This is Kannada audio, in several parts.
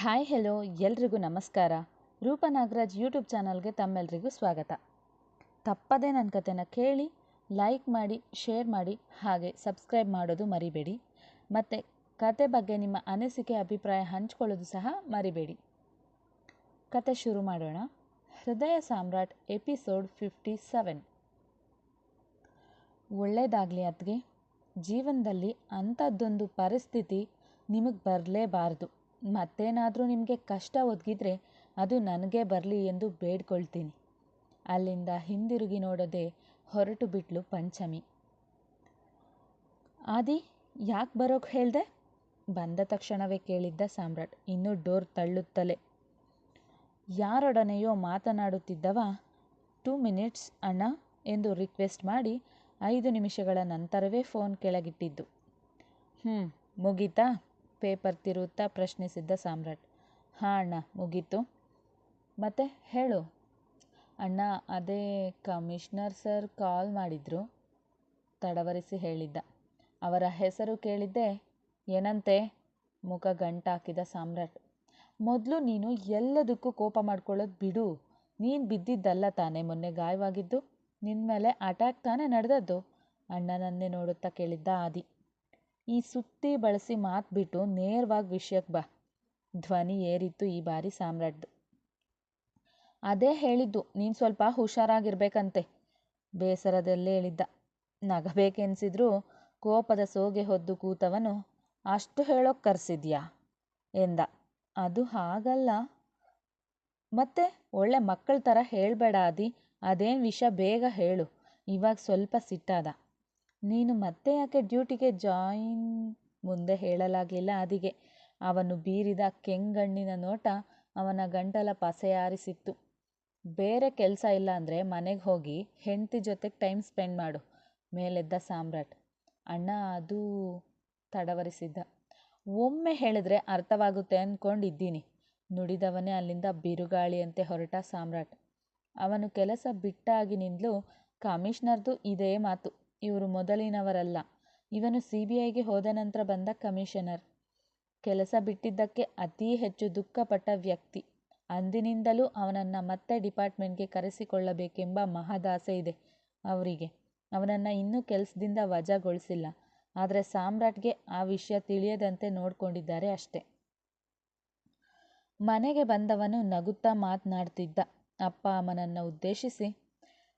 ಹಾಯ್, ಹೆಲೋ, ಎಲ್ರಿಗೂ ನಮಸ್ಕಾರ. ರೂಪ ನಾಗರಾಜ್ ಯೂಟ್ಯೂಬ್ ಚಾನಲ್ಗೆ ತಮ್ಮೆಲ್ಲರಿಗೂ ಸ್ವಾಗತ. ತಪ್ಪದೇ ನನ್ನ ಕಥೆನ ಕೇಳಿ, ಲೈಕ್ ಮಾಡಿ, ಶೇರ್ ಮಾಡಿ, ಹಾಗೆ ಸಬ್ಸ್ಕ್ರೈಬ್ ಮಾಡೋದು ಮರಿಬೇಡಿ. ಮತ್ತು ಕತೆ ಬಗ್ಗೆ ನಿಮ್ಮ ಅನಿಸಿಕೆ, ಅಭಿಪ್ರಾಯ ಹಂಚ್ಕೊಳ್ಳೋದು ಸಹ ಮರಿಬೇಡಿ. ಕತೆ ಶುರು ಮಾಡೋಣ. ಹೃದಯ ಸಾಮ್ರಾಟ್, ಎಪಿಸೋಡ್ ಫಿಫ್ಟಿ ಸೆವೆನ್. ಒಳ್ಳೆಯದಾಗಲಿ ಅದ್ಗೆ. ಜೀವನದಲ್ಲಿ ಅಂಥದ್ದೊಂದು ಪರಿಸ್ಥಿತಿ ನಿಮಗೆ ಬರಲೇಬಾರ್ದು. ಮತ್ತೇನಾದರೂ ನಿಮಗೆ ಕಷ್ಟ ಒದಗಿದ್ರೆ ಅದು ನನಗೆ ಬರಲಿ ಎಂದು ಬೇಡ್ಕೊಳ್ತೀನಿ. ಅಲ್ಲಿಂದ ಹಿಂದಿರುಗಿ ನೋಡದೆ ಹೊರಟು ಬಿಟ್ಲು ಪಂಚಮಿ. ಆದಿ, ಯಾಕೆ ಬರೋಕ್ಕೆ ಹೇಳ್ದೆ? ಬಂದ ತಕ್ಷಣವೇ ಕೇಳಿದ್ದ ಸಾಮ್ರಾಟ್. ಇನ್ನೂ ಡೋರ್ ತಳ್ಳುತ್ತಲೇ. ಯಾರೊಡನೆಯೋ ಮಾತನಾಡುತ್ತಿದ್ದವ, ಟೂ ಮಿನಿಟ್ಸ್ ಅಣ್ಣ ಎಂದು ರಿಕ್ವೆಸ್ಟ್ ಮಾಡಿ ಐದು ನಿಮಿಷಗಳ ನಂತರವೇ ಫೋನ್ ಕೆಳಗಿಟ್ಟಿದ್ದು. ಹ್ಞೂ ಮುಗೀತಾ? ಪೇಪರ್ ತಿರುತ್ತಾ ಪ್ರಶ್ನಿಸಿದ್ದ ಸಾಮ್ರಾಟ್. ಹಾಂ, ಅಣ್ಣ, ಮುಗೀತು. ಮತ್ತೆ ಹೇಳು. ಅಣ್ಣ, ಅದೇ ಕಮಿಷ್ನರ್ ಸರ್ ಕಾಲ್ ಮಾಡಿದ್ರು. ತಡವರಿಸಿ ಹೇಳಿದ್ದ. ಅವರ ಹೆಸರು ಕೇಳಿದ್ದೆ. ಏನಂತೆ? ಮುಖ ಗಂಟಾಕಿದ ಸಾಮ್ರಾಟ್. ಮೊದಲು ನೀನು ಎಲ್ಲದಕ್ಕೂ ಕೋಪ ಮಾಡ್ಕೊಳ್ಳೋದು ಬಿಡು. ನೀನು ಬಿದ್ದಿದ್ದಲ್ಲ ತಾನೇ ಮೊನ್ನೆ ಗಾಯವಾಗಿದ್ದು. ನಿನ್ನ ಮೇಲೆ ಅಟ್ಯಾಕ್ ತಾನೇ ನಡೆದದ್ದು. ಅಣ್ಣನನ್ನೇ ನೋಡುತ್ತಾ ಕೇಳಿದ್ದ ಆದಿ. ಈ ಸುತ್ತಿ ಬಳಸಿ ಮಾತು ಬಿಟ್ಟು ನೇರವಾಗಿ ವಿಷಯಕ್ಕೆ ಬಾ. ಧ್ವನಿ ಏರಿತ್ತು ಈ ಬಾರಿ ಸಾಮ್ರಾಟ್ದು ಅದೇ ಹೇಳಿದ್ದು, ನೀನು ಸ್ವಲ್ಪ ಹುಷಾರಾಗಿರ್ಬೇಕಂತೆ. ಬೇಸರದಲ್ಲೇ ಹೇಳಿದ್ದ ನಗಬೇಕೆನ್ಸಿದ್ರೂ ಕೋಪದ ಸೋಗೆ ಹೊದ್ದು ಕೂತವನು, ಅಷ್ಟು ಹೇಳೋಕೆ ಕರೆಸಿದ್ಯಾ? ಎಂದ. ಅದು ಹಾಗಲ್ಲ. ಮತ್ತೆ ಒಳ್ಳೆ ಮಕ್ಕಳ ಥರ ಹೇಳಬೇಡ ಆದಿ, ಅದೇನು ವಿಷಯ ಬೇಗ ಹೇಳು. ಇವಾಗ ಸ್ವಲ್ಪ ಸಿಟ್ಟಾದ. ನೀನು ಮತ್ತೆ ಯಾಕೆ ಡ್ಯೂಟಿಗೆ ಜಾಯಿನ್ ಮುಂದೆ ಹೇಳಲಾಗಲಿಲ್ಲ? ಅದಿಗೆ. ಅವನು ಬೀರಿದ ಕೆಂಗಣ್ಣಿನ ನೋಟ ಅವನ ಗಂಟಲ ಪಸೆಯಾರಿಸಿತ್ತು. ಬೇರೆ ಕೆಲಸ ಇಲ್ಲ ಅಂದರೆ ಮನೆಗೆ ಹೋಗಿ ಹೆಂಡತಿ ಜೊತೆಗೆ ಟೈಮ್ ಸ್ಪೆಂಡ್ ಮಾಡು. ಮೇಲೆದ್ದ ಸಾಮ್ರಾಟ್. ಅಣ್ಣ ಅದು ತಡವರಿಸಿದ್ದ. ಒಮ್ಮೆ ಹೇಳಿದ್ರೆ ಅರ್ಥವಾಗುತ್ತೆ ಅಂದ್ಕೊಂಡಿದ್ದೀನಿ ನುಡಿದವನೇ ಅಲ್ಲಿಂದ ಬಿರುಗಾಳಿಯಂತೆ ಹೊರಟ ಸಾಮ್ರಾಟ್. ಅವನು ಕೆಲಸ ಬಿಟ್ಟಾಗಿನಿಂದಲೂ ಕಮಿಷನರ್ದು ಇದೇ ಮಾತು. ಇವರು ಮೊದಲಿನವರಲ್ಲ. ಇವನು ಸಿ ಬಿ ಐಗೆ ಹೋದ ನಂತರ ಬಂದ ಕಮಿಷನರ್. ಕೆಲಸ ಬಿಟ್ಟಿದ್ದಕ್ಕೆ ಅತೀ ಹೆಚ್ಚು ದುಃಖಪಟ್ಟ ವ್ಯಕ್ತಿ. ಅಂದಿನಿಂದಲೂ ಅವನನ್ನು ಮತ್ತೆ ಡಿಪಾರ್ಟ್ಮೆಂಟ್ಗೆ ಕರೆಸಿಕೊಳ್ಳಬೇಕೆಂಬ ಮಹದಾಸೆ ಇದೆ ಅವರಿಗೆ. ಅವನನ್ನು ಇನ್ನೂ ಕೆಲಸದಿಂದ ವಜಾಗೊಳಿಸಿಲ್ಲ. ಆದರೆ ಸಾಮ್ರಾಟ್ಗೆ ಆ ವಿಷಯ ತಿಳಿಯದಂತೆ ನೋಡಿಕೊಂಡಿದ್ದಾರೆ ಅಷ್ಟೆ. ಮನೆಗೆ ಬಂದವನು ನಗುತ್ತಾ ಮಾತನಾಡ್ತಿದ್ದ, ಅಪ್ಪ, ಅಮ್ಮನನ್ನು ಉದ್ದೇಶಿಸಿ,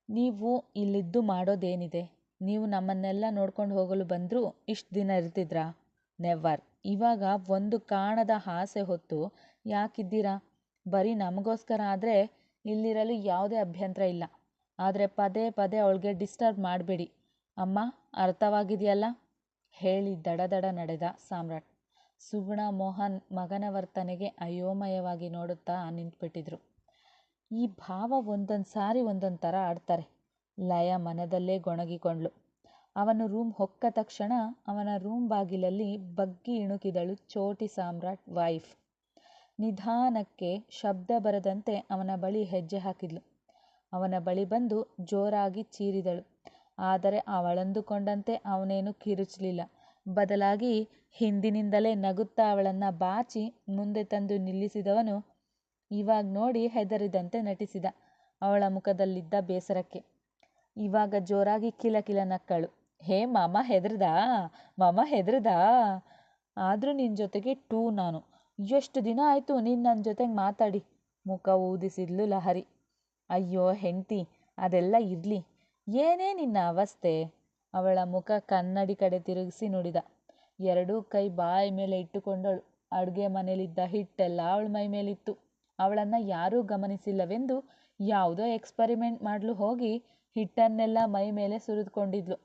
ನೀವು ಇಲ್ಲಿದ್ದು ಮಾಡೋದೇನಿದೆ? ನೀವು ನಮ್ಮನ್ನೆಲ್ಲ ನೋಡ್ಕೊಂಡು ಹೋಗಲು ಬಂದರೂ ಇಷ್ಟು ದಿನ ಇರ್ತಿದ್ರಾ? ನೆವರ್. ಇವಾಗ ಒಂದು ಕಾಣದ ಆಸೆ ಹೊತ್ತು ಯಾಕಿದ್ದೀರಾ? ಬರೀ ನಮಗೋಸ್ಕರ ಆದರೆ ಇಲ್ಲಿರಲು ಯಾವುದೇ ಅಭ್ಯಂತರ ಇಲ್ಲ. ಆದರೆ ಪದೇ ಪದೇ ಅವಳಿಗೆ ಡಿಸ್ಟರ್ಬ್ ಮಾಡಬೇಡಿ. ಅಮ್ಮ, ಅರ್ಥವಾಗಿದೆಯಲ್ಲ? ಹೇಳಿ ದಡದಡ ನಡೆದ ಸಾಮ್ರಾಟ್. ಸುಗುಣ ಮೋಹನ್ ಮಗನ ವರ್ತನೆಗೆ ಅಯೋಮಯವಾಗಿ ನೋಡುತ್ತಾ ನಿಂತುಬಿಟ್ಟಿದ್ರು. ಈ ಭಾವ ಒಂದೊಂದು ಸಾರಿ ಒಂದೊಂದು ಥರ ಆಡ್ತಾರೆ. ಲಯ ಮನದಲ್ಲೇ ಗೊಣಗಿಕೊಂಡ್ಳು. ಅವನು ರೂಮ್ ಹೊಕ್ಕ ತಕ್ಷಣ ಅವನ ರೂಮ್ ಬಾಗಿಲಲ್ಲಿ ಬಗ್ಗಿ ಇಣುಕಿದಳು ಚೋಟಿ ಸಾಮ್ರಾಟ್ ವೈಫ್. ನಿಧಾನಕ್ಕೆ ಶಬ್ದ ಬರದಂತೆ ಅವನ ಬಳಿ ಹೆಜ್ಜೆ ಹಾಕಿದ್ಲು. ಅವನ ಬಳಿ ಬಂದು ಜೋರಾಗಿ ಚೀರಿದಳು. ಆದರೆ ಅವಳಂದುಕೊಂಡಂತೆ ಅವನೇನು ಕಿರುಚಲಿಲ್ಲ. ಬದಲಾಗಿ ಹಿಂದಿನಿಂದಲೇ ನಗುತ್ತಾ ಅವಳನ್ನು ಬಾಚಿ ಮುಂದೆ ತಂದು ನಿಲ್ಲಿಸಿದವನು ಇವಾಗ ನೋಡಿ ಹೆದರಿದಂತೆ ನಟಿಸಿದ. ಅವಳ ಮುಖದಲ್ಲಿದ್ದ ಬೇಸರಕ್ಕೆ. ಇವಾಗ ಜೋರಾಗಿ ಕಿಲ ಕಿಲ ನಕ್ಕಳು. ಹೇ ಮಾಮ ಹೆದರ್ದಾ? ಮಾಮ ಹೆದರ್ದಾ? ಆದರೂ ನಿನ್ನ ಜೊತೆಗೆ ಟೂ ನಾನು. ಎಷ್ಟು ದಿನ ಆಯಿತು ನೀನು ನನ್ನ ಜೊತೆಗೆ ಮಾತಾಡಿ? ಮುಖ ಊದಿಸಿದ್ಲು ಲಹರಿ. ಅಯ್ಯೋ ಹೆಂಡತಿ, ಅದೆಲ್ಲ ಇರಲಿ. ಏನೇ ನಿನ್ನ ಅವಸ್ಥೆ. ಅವಳ ಮುಖ ಕನ್ನಡಿ ಕಡೆ ತಿರುಗಿಸಿ ನುಡಿದ. ಎರಡೂ ಕೈ ಬಾಯಿ ಮೇಲೆ ಇಟ್ಟುಕೊಂಡಳು. ಅಡುಗೆ ಮನೇಲಿದ್ದ ಹಿಟ್ಟೆಲ್ಲ ಅವಳ ಮೈ ಮೇಲಿತ್ತು. ಅವಳನ್ನು ಯಾರೂ ಗಮನಿಸಿಲ್ಲವೆಂದು ಯಾವುದೋ ಎಕ್ಸ್ಪರಿಮೆಂಟ್ ಮಾಡಲು ಹೋಗಿ ಹಿಟ್ಟನ್ನೆಲ್ಲ ಮೈ ಮೇಲೆ ಸುರಿದುಕೊಂಡಿದ್ಲು.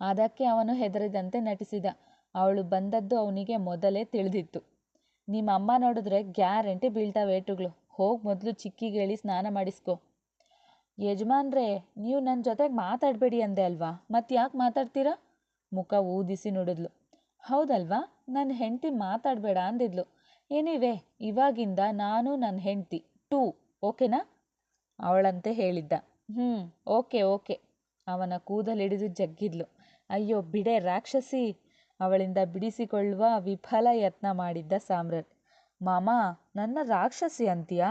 ಅದಕ್ಕೆ ಅವನು ಹೆದರಿದಂತೆ ನಟಿಸಿದ. ಅವಳು ಬಂದದ್ದು ಅವನಿಗೆ ಮೊದಲೇ ತಿಳಿದಿತ್ತು. ನಿಮ್ಮ ಅಮ್ಮ ನೋಡಿದ್ರೆ ಗ್ಯಾರಂಟಿ ಬೀಳ್ತಾವೆ ಏಟುಗಳು. ಹೋಗಿ ಮೊದಲು ಚಿಕ್ಕಿಗೇಳಿ ಸ್ನಾನ ಮಾಡಿಸ್ಕೊ. ಯಜಮಾನ್ರೇ, ನೀವು ನನ್ನ ಜೊತೆಗೆ ಮಾತಾಡಬೇಡಿ ಅಂದೆ ಅಲ್ವಾ? ಮತ್ತೆ ಯಾಕೆ ಮಾತಾಡ್ತೀರಾ? ಮುಖ ಊದಿಸಿ ನೋಡಿದ್ಲು. ಹೌದಲ್ವಾ? ನನ್ನ ಹೆಂಡತಿ ಮಾತಾಡಬೇಡ ಅಂದಿದ್ಲು. ಏನಿವೆ ಇವಾಗಿಂದ ನಾನು ನನ್ನ ಹೆಂಡತಿ, ಟೂ, ಓಕೆನಾ? ಅವಳಂತೆ ಹೇಳಿದ್ದ. ಹ್ಞೂ ಓಕೆ ಓಕೆ. ಅವನ ಕೂದಲಿಡಿದು ಜಗ್ಗಿದ್ಲು. ಅಯ್ಯೋ, ಬಿಡೆ ರಾಕ್ಷಸಿ. ಅವಳಿಂದ ಬಿಡಿಸಿಕೊಳ್ಳುವ ವಿಫಲ ಯತ್ನ ಮಾಡಿದ್ದ ಸಾಮ್ರಾಟ್. ಮಾಮ, ನನ್ನ ರಾಕ್ಷಸಿ ಅಂತೀಯಾ?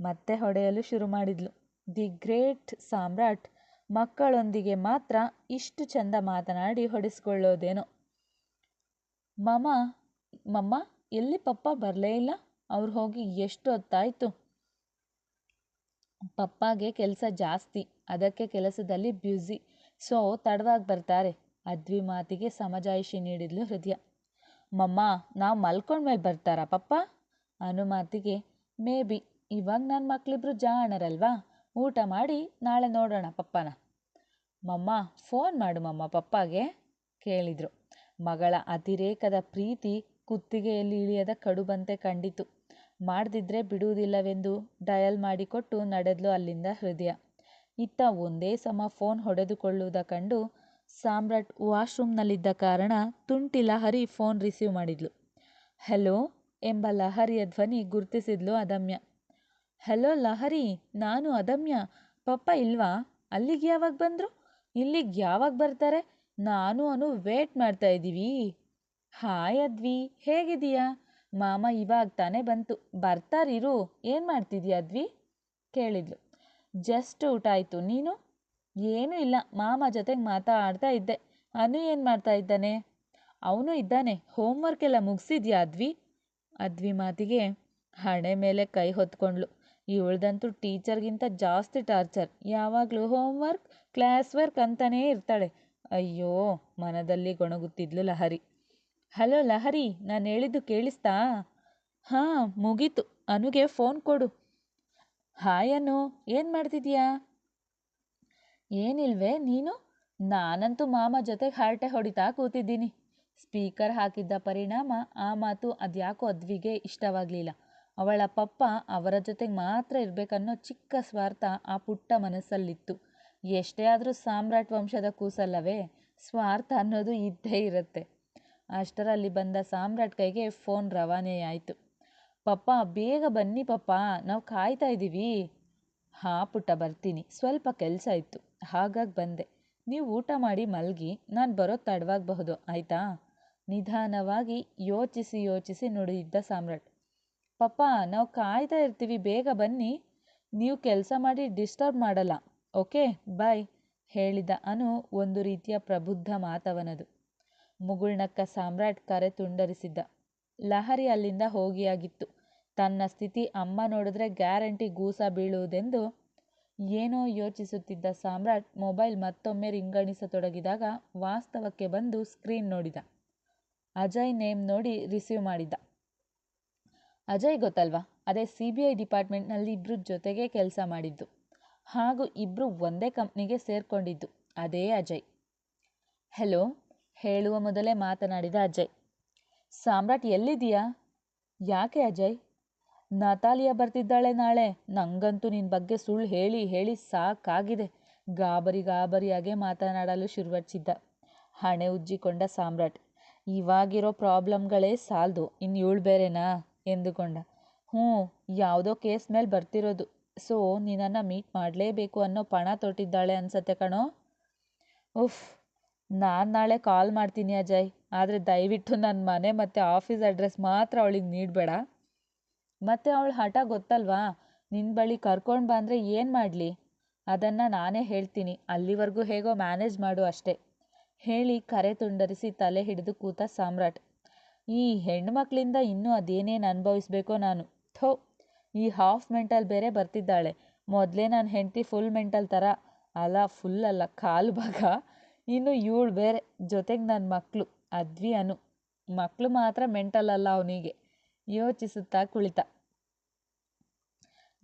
ಮತ್ತೆ ಹೊಡೆಯಲು ಶುರು ಮಾಡಿದ್ಲು. ದಿ ಗ್ರೇಟ್ ಸಾಮ್ರಾಟ್ ಮಕ್ಕಳೊಂದಿಗೆ ಮಾತ್ರ ಇಷ್ಟು ಚಂದ ಮಾತನಾಡಿ ಹೊಡೆಸ್ಕೊಳ್ಳೋದೇನೋ. ಮಾಮ ಮಮ್ಮ ಎಲ್ಲಿ ಪಪ್ಪ ಬರಲೇ ಇಲ್ಲ? ಅವ್ರು ಹೋಗಿ ಎಷ್ಟು ಹೊತ್ತಾಯಿತು ಪಪ್ಪಾಗೆ ಕೆಲಸ ಜಾಸ್ತಿ, ಅದಕ್ಕೆ ಕೆಲಸದಲ್ಲಿ ಬ್ಯುಸಿ. ಸೊ, ತಡವಾಗಿ ಬರ್ತಾರೆ. ಅದ್ವಿ ಮಾತಿಗೆ ಸಮಜಾಯಿಷಿ ನೀಡಿದ್ಲು ಹೃದಯ. ಮಮ್ಮ, ನಾವು ಮಲ್ಕೊಂಡ್ಮೇಲೆ ಬರ್ತಾರಾ ಪಪ್ಪ? ಅನು ಮಾತಿಗೆ, ಮೇ ಬಿ, ಇವಾಗ ನನ್ನ ಮಕ್ಕಳಿಬ್ರು ಜಾಣರಲ್ವಾ? ಊಟ ಮಾಡಿ ನಾಳೆ ನೋಡೋಣ ಪಪ್ಪನ. ಮಮ್ಮ, ಫೋನ್ ಮಾಡು ಮಮ್ಮ ಪಪ್ಪಾಗೆ, ಕೇಳಿದರು. ಮಗಳ ಅತಿರೇಕದ ಪ್ರೀತಿ ಕುತ್ತಿಗೆಯಲ್ಲಿ ಇಳಿಯದ ಕಡುಬಂತೆ ಕಂಡಿತು. ಮಾಡದಿದ್ರೆ ಬಿಡುವುದಿಲ್ಲವೆಂದು ಡಯಲ್ ಮಾಡಿಕೊಟ್ಟು ನಡೆದ್ಲು ಅಲ್ಲಿಂದ ಹೃದಯ. ಇತ್ತ ಒಂದೇ ಸಮ ಫೋನ್ ಹೊಡೆದುಕೊಳ್ಳುವುದ ಕಂಡು ಸಾಮ್ರಾಟ್ ವಾಶ್ರೂಮ್ನಲ್ಲಿದ್ದ ಕಾರಣ ತುಂಟಿ ಲಹರಿ ಫೋನ್ ರಿಸೀವ್ ಮಾಡಿದ್ಲು. ಹೆಲೋ ಎಂಬ ಲಹರಿಯ ಧ್ವನಿ ಗುರುತಿಸಿದ್ಲು ಅದಮ್ಯ. ಹೆಲೋ ಲಹರಿ, ನಾನು ಅದಮ್ಯ. ಪಪ್ಪ ಇಲ್ವಾ? ಅಲ್ಲಿಗೆ ಯಾವಾಗ ಬಂದರು? ಇಲ್ಲಿಗೆ ಯಾವಾಗ ಬರ್ತಾರೆ? ನಾನು ಅನು ವೇಟ್ ಮಾಡ್ತಾ ಇದ್ದೀವಿ ಹಾಯ್ ಅದ್ವಿ ಹೇಗಿದೀಯಾ ಮಾಮ ಇವಾಗ ತಾನೇ ಬಂತು. ಬರ್ತಾರಿರು ಏನು ಮಾಡ್ತಿದ್ಯಾ ಅದ್ವಿ? ಕೇಳಿದ್ಲು. ಜಸ್ಟ್ ಊಟ ಆಯಿತು. ನೀನು? ಏನೂ ಇಲ್ಲ. ಮಾಮ ಜೊತೆಗೆ ಮಾತಾಡ್ತಾ ಇದ್ದೆ. ಅನು ಏನು ಮಾಡ್ತಾ ಇದ್ದಾನೆ? ಅವನು ಇದ್ದಾನೆ. ಹೋಮ್ವರ್ಕ್ ಎಲ್ಲ ಮುಗಿಸಿದ್ಯಾ ಅದ್ವಿ? ಅದ್ವಿ ಮಾತಿಗೆ ಹಣೆ ಮೇಲೆ ಕೈ ಹೊತ್ಕೊಂಡ್ಲು. ಇವಳ್ದಂತೂ ಟೀಚರ್ಗಿಂತ ಜಾಸ್ತಿ ಟಾರ್ಚರ್. ಯಾವಾಗಲೂ ಹೋಮ್ವರ್ಕ್ ಕ್ಲಾಸ್ ವರ್ಕ್ ಅಂತಲೇ ಇರ್ತಾಳೆ. ಅಯ್ಯೋ, ಮನದಲ್ಲಿ ಗೊಣಗುತ್ತಿದ್ಲು ಲಹರಿ. ಹಲೋ ಲಹರಿ, ನಾನು ಹೇಳಿದ್ದು ಕೇಳಿಸ್ತಾ? ಹಾಂ, ಮುಗೀತು. ಅನುಗೆ ಫೋನ್ ಕೊಡು. ಹಾಯ್ ಅನು, ಏನು ಮಾಡ್ತಿದ್ಯಾ? ಏನಿಲ್ವೇ ನೀನು? ನಾನಂತೂ ಮಾಮ ಜೊತೆಗೆ ಹರಟೆ ಹೊಡಿತಾ ಕೂತಿದ್ದೀನಿ. ಸ್ಪೀಕರ್ ಹಾಕಿದ್ದ ಪರಿಣಾಮ ಆ ಮಾತು ಅದ್ಯಾಕೋ ಅದ್ವಿಗೆ ಇಷ್ಟವಾಗಲಿಲ್ಲ. ಅವಳ ಪಪ್ಪ ಅವರ ಜೊತೆಗೆ ಮಾತ್ರ ಇರಬೇಕನ್ನೋ ಚಿಕ್ಕ ಸ್ವಾರ್ಥ ಆ ಪುಟ್ಟ ಮನಸ್ಸಲ್ಲಿತ್ತು. ಎಷ್ಟೇ ಆದರೂ ಸಾಮ್ರಾಟ್ ವಂಶದ ಕೂಸಲ್ಲವೇ, ಸ್ವಾರ್ಥ ಅನ್ನೋದು ಇದ್ದೇ ಇರುತ್ತೆ. ಅಷ್ಟರಲ್ಲಿ ಬಂದ ಸಾಮ್ರಾಟ್ ಕೈಗೆ ಫೋನ್ ರವಾನೆಯಾಯಿತು. ಪಪ್ಪ, ಬೇಗ ಬನ್ನಿ ಪಪ್ಪ, ನಾವು ಕಾಯ್ತಾ ಇದ್ದೀವಿ ಹಾ ಪುಟ್ಟ, ಬರ್ತೀನಿ. ಸ್ವಲ್ಪ ಕೆಲಸ ಇತ್ತು. ಹಾಗಾಗಿ ಬಂದೆ. ನೀವು ಊಟ ಮಾಡಿ ಮಲಗಿ, ನಾನು ಬರೋ ತಡವಾಗಬಹುದು, ಆಯಿತಾ? ನಿಧಾನವಾಗಿ ಯೋಚಿಸಿ ಯೋಚಿಸಿ ನುಡಿದಿದ್ದ ಸಾಮ್ರಾಟ್. ಪಪ್ಪ, ನಾವು ಕಾಯ್ತಾ ಇರ್ತೀವಿ, ಬೇಗ ಬನ್ನಿ. ನೀವು ಕೆಲಸ ಮಾಡಿ ಡಿಸ್ಟರ್ಬ್ ಮಾಡಲ್ಲ, ಓಕೆ? ಬಾಯ್, ಹೇಳಿದ ಅನು ಒಂದು ರೀತಿಯ ಪ್ರಬುದ್ಧ ಮಾತವನದು. ಮುಗುಳ್ನಕ್ಕ ಸಾಮ್ರಾಟ್ ಕರೆ ತುಂಡರಿಸಿದ್ದ. ಲಹರಿ ಅಲ್ಲಿಂದ ಹೋಗಿಯಾಗಿತ್ತು. ತನ್ನ ಸ್ಥಿತಿ ಅಮ್ಮ ನೋಡಿದ್ರೆ ಗ್ಯಾರಂಟಿ ಗೂಸ ಬೀಳುವುದೆಂದು ಏನೋ ಯೋಚಿಸುತ್ತಿದ್ದ ಸಾಮ್ರಾಟ್ ಮೊಬೈಲ್ ಮತ್ತೊಮ್ಮೆ ರಿಂಗಣಿಸತೊಡಗಿದಾಗ ವಾಸ್ತವಕ್ಕೆ ಬಂದು ಸ್ಕ್ರೀನ್ ನೋಡಿದ. ಅಜಯ್ ನೇಮ್ ನೋಡಿ ರಿಸೀವ್ ಮಾಡಿದ್ದ. ಅಜಯ್ ಗೊತ್ತಲ್ವಾ? ಅದೇ ಸಿ ಬಿ ಐ ಡಿಪಾರ್ಟ್ಮೆಂಟ್ನಲ್ಲಿ ಇಬ್ಬರು ಜೊತೆಗೆ ಕೆಲಸ ಮಾಡಿದ್ದು. ಹಾಗೂ ಇಬ್ಬರು ಒಂದೇ ಕಂಪ್ನಿಗೆ ಸೇರ್ಕೊಂಡಿದ್ದು. ಅದೇ ಅಜಯ್. ಹೆಲೋ ಹೇಳುವ ಮೊದಲೇ ಮಾತನಾಡಿದ ಅಜಯ್. ಸಾಮ್ರಾಟ್ ಎಲ್ಲಿದೆಯಾ ಯಾಕೆ ಅಜಯ್? ನತಾಲಿಯಾ ಬರ್ತಿದ್ದಾಳೆ ನಾಳೆ. ನಂಗಂತೂ ನಿನ್ನ ಬಗ್ಗೆ ಸುಳ್ಳು ಹೇಳಿ ಹೇಳಿ ಸಾಕಾಗಿದೆ. ಗಾಬರಿ ಗಾಬರಿಯಾಗೆ ಮಾತನಾಡಲು ಶುರುವಚ್ಚಿದ್ದ ಹಣೆ ಉಜ್ಜಿಕೊಂಡ ಸಾಮ್ರಾಟ್. ಇವಾಗಿರೋ ಪ್ರಾಬ್ಲಮ್ಗಳೇ ಸಾಲದು ಇನ್ನು ಇವಳು ಬೇರೆನಾ? ಎಂದುಕೊಂಡ. ಹ್ಞೂ, ಯಾವುದೋ ಕೇಸ್ ಮೇಲೆ ಬರ್ತಿರೋದು. ಸೊ, ನಿನ್ನನ್ನು ಮೀಟ್ ಮಾಡಲೇಬೇಕು ಅನ್ನೋ ಪಣ ತೊಟ್ಟಿದ್ದಾಳೆ ಅನ್ಸತ್ತೆ ಕಣೋ? ಉಫ್ ನಾನು ನಾಳೆ ಕಾಲ್ ಮಾಡ್ತೀನಿ ಅಜಯ್. ಆದರೆ ದಯವಿಟ್ಟು ನನ್ನ ಮನೆ ಮತ್ತು ಆಫೀಸ್ ಅಡ್ರೆಸ್ ಮಾತ್ರ ಅವಳಿಗೆ ನೀಡಬೇಡ. ಮತ್ತು ಅವಳು ಹಠ ಗೊತ್ತಲ್ವಾ? ನಿನ್ನ ಬಳಿ ಕರ್ಕೊಂಡು ಬಂದರೆ ಏನು ಮಾಡಲಿ? ಅದನ್ನು ನಾನೇ ಹೇಳ್ತೀನಿ. ಅಲ್ಲಿವರೆಗೂ ಹೇಗೋ ಮ್ಯಾನೇಜ್ ಮಾಡು ಅಷ್ಟೇ. ಹೇಳಿ ಕರೆ ತುಂಡರಿಸಿ ತಲೆ ಹಿಡಿದು ಕೂತ ಸಾಮ್ರಾಟ್. ಈ ಹೆಣ್ಮಕ್ಳಿಂದ ಇನ್ನೂ ಅದೇನೇನು ಅನುಭವಿಸ್ಬೇಕೋ ನಾನು. ಥೋ, ಈ ಹಾಫ್ ಮೆಂಟಲ್ ಬೇರೆ ಬರ್ತಿದ್ದಾಳೆ. ಮೊದಲೇ ನನ್ನ ಹೆಂಡತಿ ಫುಲ್ ಮೆಂಟಲ್ ಥರ ಅಲ್ಲ ಫುಲ್ ಅಲ್ಲ, ಕಾಲು ಭಾಗ. ಇನ್ನು ಇವಳು ಬೇರೆ, ಜೊತೆಗೆ ನನ್ನ ಮಕ್ಕಳು ಅದ್ವಿ ಅನು. ಮಕ್ಕಳು ಮಾತ್ರ ಮೆಂಟಲ್ ಅಲ್ಲ ಅವನಿಗೆ. ಯೋಚಿಸುತ್ತಾ ಕುಳಿತ.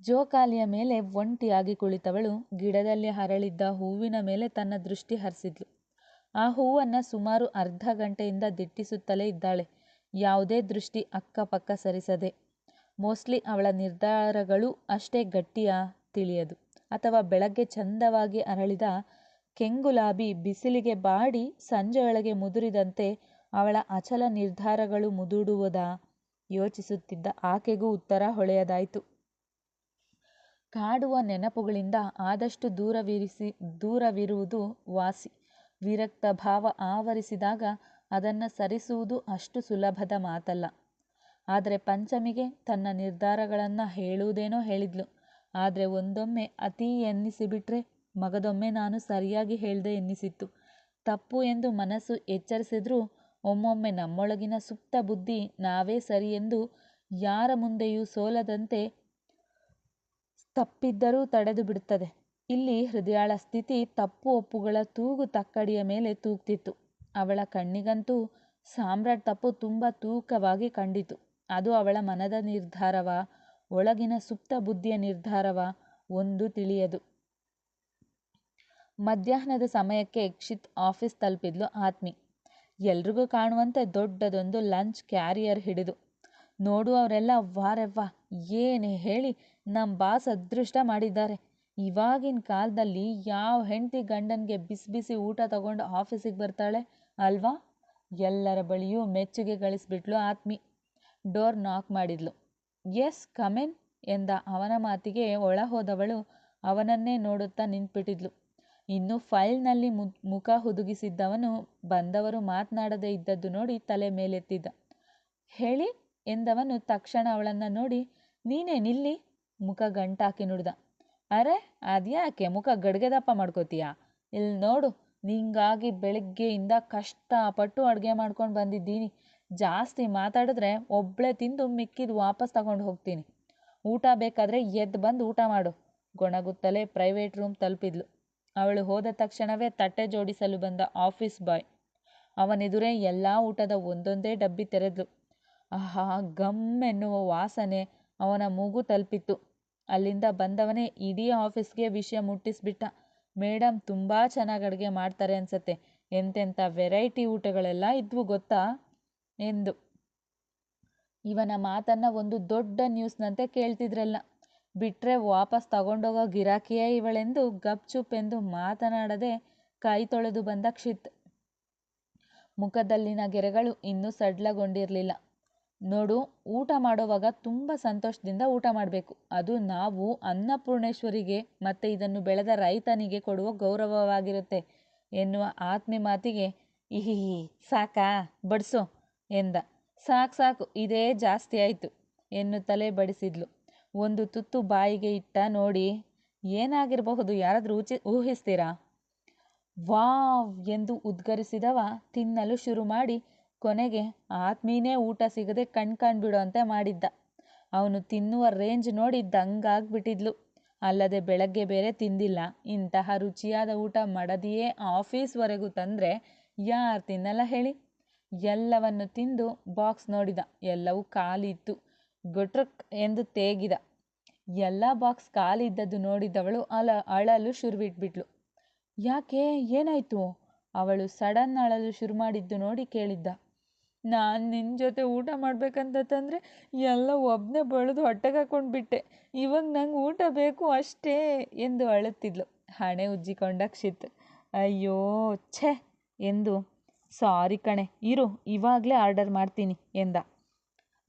ಜೋಕಾಲಿಯ ಮೇಲೆ ಒಂಟಿಯಾಗಿ ಕುಳಿತವಳು, ಗಿಡದಲ್ಲಿ ಹರಳಿದ್ದ ಹೂವಿನ ಮೇಲೆ ತನ್ನ ದೃಷ್ಟಿ ಹರಿಸಿದ್ಲು. ಆ ಹೂವನ್ನು ಸುಮಾರು ಅರ್ಧ ಗಂಟೆಯಿಂದ ದಿಟ್ಟಿಸುತ್ತಲೇ ಇದ್ದಾಳೆ. ಯಾವುದೇ ದೃಷ್ಟಿ ಅಕ್ಕಪಕ್ಕ ಸರಿಸದೆ. ಮೋಸ್ಟ್ಲಿ ಅವಳ ನಿರ್ಧಾರಗಳು ಅಷ್ಟೇ ಗಟ್ಟಿಯ, ತಿಳಿಯದು. ಅಥವಾ ಬೆಳಗ್ಗೆ ಚಂದವಾಗಿ ಅರಳಿದ ಕೆಂಗುಲಾಬಿ ಬಿಸಿಲಿಗೆ ಬಾಡಿ ಸಂಜೆಯೊಳಗೆ ಮುದುರಿದಂತೆ ಅವಳ ಅಚಲ ನಿರ್ಧಾರಗಳು ಮುದುಡುವುದಾ? ಯೋಚಿಸುತ್ತಿದ್ದ ಆಕೆಗೂ ಉತ್ತರ ಹೊಳೆಯದಾಯಿತು. ಕಾಡುವ ನೆನಪುಗಳಿಂದ ಆದಷ್ಟು ದೂರವಿರಿಸಿ, ದೂರವಿರುವುದು ವಾಸಿ. ವಿರಕ್ತ ಭಾವ ಆವರಿಸಿದಾಗ ಅದನ್ನು ಸರಿಸುವುದು ಅಷ್ಟು ಸುಲಭದ ಮಾತಲ್ಲ. ಆದರೆ ಪಂಚಮಿಗೆ ತನ್ನ ನಿರ್ಧಾರಗಳನ್ನು ಹೇಳುವುದೇನೋ ಹೇಳಿದ್ಲು. ಆದರೆ ಒಂದೊಮ್ಮೆ ಅತಿ ಎನ್ನಿಸಿಬಿಟ್ರೆ ಮಗದೊಮ್ಮೆ ನಾನು ಸರಿಯಾಗಿ ಹೇಳ್ದೆ ಎನ್ನಿಸಿತ್ತು. ತಪ್ಪು ಎಂದು ಮನಸ್ಸು ಎಚ್ಚರಿಸಿದ್ರೂ ಒಮ್ಮೊಮ್ಮೆ ನಮ್ಮೊಳಗಿನ ಸುಪ್ತ ಬುದ್ಧಿ ನಾವೇ ಸರಿ ಎಂದು ಯಾರ ಮುಂದೆಯೂ ಸೋಲದಂತೆ ತಪ್ಪಿದ್ದರೂ ತಡೆದು ಬಿಡುತ್ತದೆ. ಇಲ್ಲಿ ಹೃದಯಾಳ ಸ್ಥಿತಿ ತಪ್ಪು ಒಪ್ಪುಗಳ ತೂಗು ತಕ್ಕಡಿಯ ಮೇಲೆ ತೂಗ್ತಿತ್ತು. ಅವಳ ಕಣ್ಣಿಗಂತೂ ಸಾಮ್ರಾಟ್ ತಪ್ಪು ತುಂಬ ತೂಕವಾಗಿ ಕಂಡಿತು. ಅದು ಅವಳ ಮನದ ನಿರ್ಧಾರವ, ಒಳಗಿನ ಸುಪ್ತ ಬುದ್ಧಿಯ ನಿರ್ಧಾರವ, ಒಂದು ತಿಳಿಯದು. ಮಧ್ಯಾಹ್ನದ ಸಮಯಕ್ಕೆ ಕ್ಷಿತ್ ಆಫೀಸ್ ತಲುಪಿದ್ಲು ಆತ್ಮಿ. ಎಲ್ರಿಗೂ ಕಾಣುವಂತೆ ದೊಡ್ಡದೊಂದು ಲಂಚ್ ಕ್ಯಾರಿಯರ್ ಹಿಡಿದು. ನೋಡುವವರೆಲ್ಲ ವಾರೆವ್ವ, ಏನೇ ಹೇಳಿ ನಮ್ಮ ಬಾಸ್ ಅದೃಷ್ಟ ಮಾಡಿದ್ದಾರೆ. ಇವಾಗಿನ ಕಾಲದಲ್ಲಿ ಯಾವ ಹೆಂಡತಿ ಗಂಡನಿಗೆ ಬಿಸಿ ಬಿಸಿ ಊಟ ತಗೊಂಡು ಆಫೀಸಿಗೆ ಬರ್ತಾಳೆ ಅಲ್ವಾ? ಎಲ್ಲರ ಬಳಿಯೂ ಮೆಚ್ಚುಗೆ ಗಳಿಸ್ಬಿಟ್ಲು ಆತ್ಮಿ. ಡೋರ್ ನಾಕ್ ಮಾಡಿದ್ಲು. ಎಸ್, ಕಮೆನ್, ಎಂದ ಅವನ ಮಾತಿಗೆ ಒಳ ಹೋದವಳು ಅವನನ್ನೇ ನೋಡುತ್ತಾ ನಿಂತ್ಬಿಟ್ಟಿದ್ಲು. ಇನ್ನು ಫೈಲ್ನಲ್ಲಿ ಮುಖ ಹುದುಗಿಸಿದ್ದವನು ಬಂದವರು ಮಾತನಾಡದೇ ಇದ್ದದ್ದು ನೋಡಿ ತಲೆ ಮೇಲೆತ್ತಿದ್ದ ಹೇಳಿ ಎಂದವನು ತಕ್ಷಣ ಅವಳನ್ನು ನೋಡಿ, ನೀನೇ ನಿಲ್ಲಿ, ಮುಖ ಗಂಟಾಕಿ ನುಡಿದ. ಅರೆ, ಅದ್ಯಾಕೆ ಮುಖ ಗಡ್ಗೆದಪ್ಪ ಮಾಡ್ಕೋತೀಯಾ? ಇಲ್ಲಿ ನೋಡು, ನಿಂಗಾಗಿ ಬೆಳಗ್ಗೆಯಿಂದ ಕಷ್ಟಪಟ್ಟು ಅಡುಗೆ ಮಾಡ್ಕೊಂಡು ಬಂದಿದ್ದೀನಿ. ಜಾಸ್ತಿ ಮಾತಾಡಿದ್ರೆ ಒಬ್ಬಳೇ ತಿಂದು ಮಿಕ್ಕಿದ್ ವಾಪಸ್ ತಗೊಂಡು ಹೋಗ್ತೀನಿ. ಊಟ ಬೇಕಾದರೆ ಎದ್ದು ಬಂದು ಊಟ ಮಾಡು. ಗೊಣಗುತ್ತಲೇ ಪ್ರೈವೇಟ್ ರೂಮ್ ತಲುಪಿದ್ಲು. ಅವಳು ಹೋದ ತಕ್ಷಣವೇ ತಟ್ಟೆ ಜೋಡಿಸಲು ಬಂದ ಆಫೀಸ್ ಬಾಯ್. ಅವನೆದುರೇ ಎಲ್ಲ ಊಟದ ಒಂದೊಂದೇ ಡಬ್ಬಿ ತೆರೆದ್ಲು. ಆಹಾ, ಗಮ್ ಎನ್ನುವ ವಾಸನೆ ಅವನ ಮೂಗು ತಲುಪಿತ್ತು. ಅಲ್ಲಿಂದ ಬಂದವನೇ ಇಡೀ ಆಫೀಸ್ಗೆ ವಿಷಯ ಮುಟ್ಟಿಸ್ಬಿಟ್ಟ. ಮೇಡಮ್ ತುಂಬ ಚೆನ್ನಾಗಿ ಅಡುಗೆ ಮಾಡ್ತಾರೆ ಅನ್ಸತ್ತೆ. ಎಂತೆಂಥ ವೆರೈಟಿ ಊಟಗಳೆಲ್ಲ ಇದ್ವು ಗೊತ್ತಾ? ಎಂದು. ಇವನ ಮಾತನ್ನು ಒಂದು ದೊಡ್ಡ ನ್ಯೂಸ್ನಂತೆ ಕೇಳ್ತಿದ್ರಲ್ಲ. ಬಿಟ್ರೆ ವಾಪಸ್ ತಗೊಂಡೋಗೋ ಗಿರಾಕಿಯೇ ಇವಳೆಂದು ಗಪ್ಚುಪ್ ಎಂದು ಮಾತನಾಡದೆ ಕೈ ತೊಳೆದು ಬಂದ ಕ್ಷಿತ್. ಮುಖದಲ್ಲಿನ ಗೆರೆಗಳು ಇನ್ನೂ ಸಡ್ಲಗೊಂಡಿರಲಿಲ್ಲ. ನೋಡು, ಊಟ ಮಾಡುವಾಗ ತುಂಬ ಸಂತೋಷದಿಂದ ಊಟ ಮಾಡಬೇಕು. ಅದು ನಾವು, ಅನ್ನಪೂರ್ಣೇಶ್ವರಿಗೆ ಮತ್ತು ಇದನ್ನು ಬೆಳೆದ ರೈತನಿಗೆ ಕೊಡುವ ಗೌರವವಾಗಿರುತ್ತೆ ಎನ್ನುವ ಆತ್ಮಿ ಮಾತಿಗೆ ಇಹಿಹಿ ಸಾಕಾ, ಬಡಿಸೋ, ಎಂದ. ಸಾಕು ಸಾಕು, ಇದೇ ಜಾಸ್ತಿ ಆಯಿತು ಎನ್ನುತ್ತಲೇ ಬಡಿಸಿದ್ಲು. ಒಂದು ತುತ್ತು ಬಾಯಿಗೆ ಇಟ್ಟ ನೋಡಿ, ಏನಾಗಿರಬಹುದು? ಯಾರಾದರೂ ಊಚಿ, ಊಹಿಸ್ತೀರಾ? ವಾವ್! ಎಂದು ಉದ್ಗರಿಸಿದವ ತಿನ್ನಲು ಶುರು ಮಾಡಿ, ಕೊನೆಗೆ ಆತ್ಮೀನೇ ಊಟ ಸಿಗದೆ ಕಣ್ ಕಂಡ್ಬಿಡೋಂತೆ ಮಾಡಿದ್ದ. ಅವನು ತಿನ್ನುವ ರೇಂಜ್ ನೋಡಿ ದಂಗಾಗ್ಬಿಟ್ಟಿದ್ಲು ಅಲ್ಲದೆ ಬೆಳಗ್ಗೆ ಬೇರೆ ತಿಂದಿಲ್ಲ. ಇಂತಹ ರುಚಿಯಾದ ಊಟ ಮಡದಿಯೇ ಆಫೀಸ್ವರೆಗೂ ತಂದರೆ ಯಾರು ತಿನ್ನಲ್ಲ ಹೇಳಿ? ಎಲ್ಲವನ್ನು ತಿಂದು ಬಾಕ್ಸ್ ನೋಡಿದ. ಎಲ್ಲವೂ ಖಾಲಿ ಇತ್ತು. ಗೊಟ್ರಕ್ ಎಂದು ತೇಗಿದ. ಎಲ್ಲ ಬಾಕ್ಸ್ ಖಾಲಿ ಇದ್ದದ್ದು ನೋಡಿದವಳು ಅಲ, ಅಳಲು ಶುರುವಿಟ್ಬಿಟ್ಲು. ಯಾಕೆ? ಏನಾಯಿತು? ಅವಳು ಸಡನ್ ಅಳಲು ಶುರು ಮಾಡಿದ್ದು ನೋಡಿ ಕೇಳಿದ್ದ. ನಾನು ನಿನ್ನ ಜೊತೆ ಊಟ ಮಾಡ್ಬೇಕಂತ ತಂದರೆ ಎಲ್ಲ ಒಬ್ಬನೇ ಬಳಿದು ಹೊಟ್ಟೆಗೆ ಹಾಕ್ಕೊಂಡು ಬಿಟ್ಟೆ ಇವಾಗ ನಂಗೆ ಊಟ ಬೇಕು ಅಷ್ಟೇ, ಎಂದು ಅಳುತ್ತಿದ್ಲು. ಹಣೆ ಉಜ್ಜಿಕೊಂಡ ಕ್ಷಿತ್. ಅಯ್ಯೋ, ಛೆ, ಎಂದು, ಸಾರಿ ಕಣೆ, ಇರು, ಇವಾಗಲೇ ಆರ್ಡರ್ ಮಾಡ್ತೀನಿ, ಎಂದ.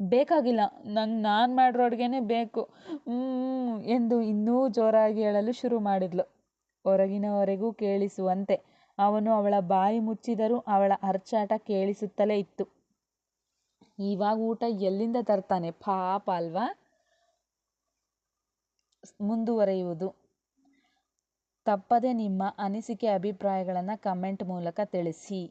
ಬೇಕಾಗಿಲ್ಲ. ನಂಗೆ ನಾನು ಮಾಡಿರೋ ಅಡುಗೆನೇ ಬೇಕು. ಎಂದು ಇನ್ನೂ ಜೋರಾಗಿ ಹೇಳಲು ಶುರು ಮಾಡಿದ್ಲು. ಹೊರಗಿನವರೆಗೂ ಕೇಳಿಸುವಂತೆ. ಅವನು ಅವಳ ಬಾಯಿ ಮುಚ್ಚಿದರೂ ಅವಳ ಅರ್ಚಾಟ ಕೇಳಿಸುತ್ತಲೇ ಇತ್ತು. ಇವಾಗ ಊಟ ಎಲ್ಲಿಂದ ತರ್ತಾನೆ? ಪಾಪ ಅಲ್ವಾ? ಮುಂದುವರೆಯುವುದು. ತಪ್ಪದೆ ನಿಮ್ಮ ಅನಿಸಿಕೆ ಅಭಿಪ್ರಾಯಗಳನ್ನು ಕಮೆಂಟ್ ಮೂಲಕ ತಿಳಿಸಿ.